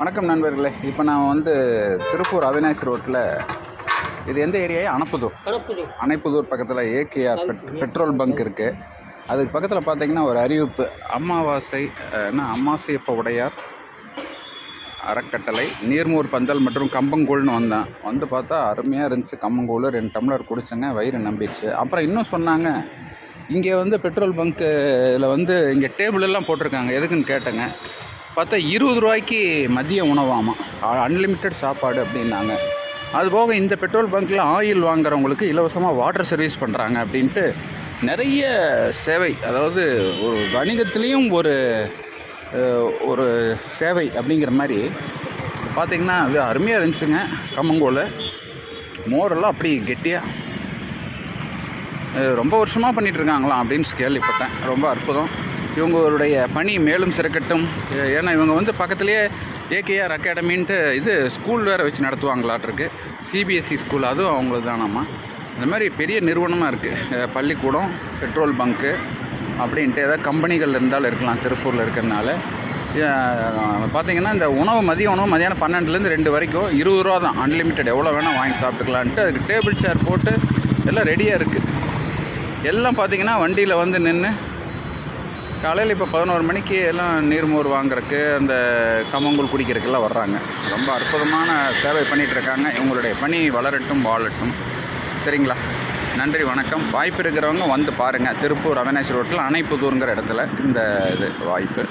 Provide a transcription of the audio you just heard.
வணக்கம் நண்பர்களே. இப்போ நான் வந்து திருப்பூர் அவினாசி ரோட்டில் இது எந்த ஏரியா அனப்புதூர் அணைப்புதூர். பக்கத்தில் ஏகேஆர் பெட் பெட்ரோல் பங்க் இருக்குது அதுக்கு பக்கத்தில் பார்த்தீங்கன்னா ஒரு அறிவிப்பு. அமாவாசை என்ன? அமாவாசையப்ப உடையார் அறக்கட்டளை நீர்மூர் பந்தல் மற்றும் கம்பங்கூழ்னு வந்தேன். வந்து பார்த்தா அருமையாக இருந்துச்சு. கம்பங்கூழ் ரெண்டு டம்ளர் குடிச்சேங்க வயிறு நம்பிடுச்சு. அப்புறம் இன்னும் சொன்னாங்க இங்கே வந்து பெட்ரோல் பங்க்கில் வந்து இங்கே டேபிள் எல்லாம் போட்டிருக்காங்க. எதுக்குன்னு கேட்டேங்க. பார்த்தா இருபது ரூபாய்க்கு மதிய உணவாமா? அன்லிமிட்டெட் சாப்பாடு அப்படின்னாங்க. அதுபோக இந்த பெட்ரோல் பங்க்கில் ஆயில் வாங்குறவங்களுக்கு இலவசமாக வாட்டர் சர்வீஸ் பண்ணுறாங்க அப்படின்ட்டு நிறைய சேவை அதாவது ஒரு வணிகத்துலேயும் ஒரு ஒரு சேவை அப்படிங்கிற மாதிரி பார்த்தீங்கன்னா அது அருமையாக இருந்துச்சுங்க கம்மங்கோல் மோரெல்லாம் அப்படி கெட்டியாக ரொம்ப வருஷமாக பண்ணிகிட்ருக்காங்களாம் அப்படின்னு கேள்விப்பட்டேன். ரொம்ப அற்புதம். இவங்களுடைய பணி மேலும் சிறக்கட்டும். ஏன்னா இவங்க வந்து பக்கத்துலேயே ஏகேஆர் அகாடமின்ட்டு இது ஸ்கூல் வேறு வச்சு நடத்துவாங்களாட்டிருக்கு. சிபிஎஸ்சி ஸ்கூல் அதுவும் அவங்களுக்கு தானாம்மா இந்த மாதிரி பெரிய நிறுவனமாக இருக்குது பள்ளிக்கூடம் பெட்ரோல் பங்க்கு அப்படின்ட்டு ஏதாவது கம்பெனிகள் இருந்தாலும் இருக்கலாம். திருப்பூரில் இருக்கிறனால பார்த்தீங்கன்னா இந்த உணவு மதிய உணவு மதியானம் பன்னெண்டுலேருந்து ரெண்டு வரைக்கும் இருபது ரூபா தான். அன்லிமிட்டெட் எவ்வளோ வேணால் வாங்கி சாப்பிட்டுக்கலான்ட்டு அதுக்கு டேபிள் சேர் போட்டு எல்லாம் ரெடியாக இருக்குது எல்லாம் பார்த்தீங்கன்னா வண்டியில் வந்து நின்று காலையில் இப்போ பதினோரு மணிக்கு எல்லாம் நீர்மோர் வாங்குறக்கு அந்த கம்மங்கூழ் குடிக்கிறதுக்கெல்லாம் வர்றாங்க. ரொம்ப அற்புதமான சேவை பண்ணிகிட்ருக்காங்க இவங்களுடைய பணி வளரட்டும் வாழட்டும். சரிங்களா? நன்றி வணக்கம். வாய்ப்பு இருக்கிறவங்க வந்து பாருங்கள் திருப்பூர் அவினாசி ரோட்டில் அணைப்புதூருங்கிற இடத்துல இந்த இது வாய்ப்பு.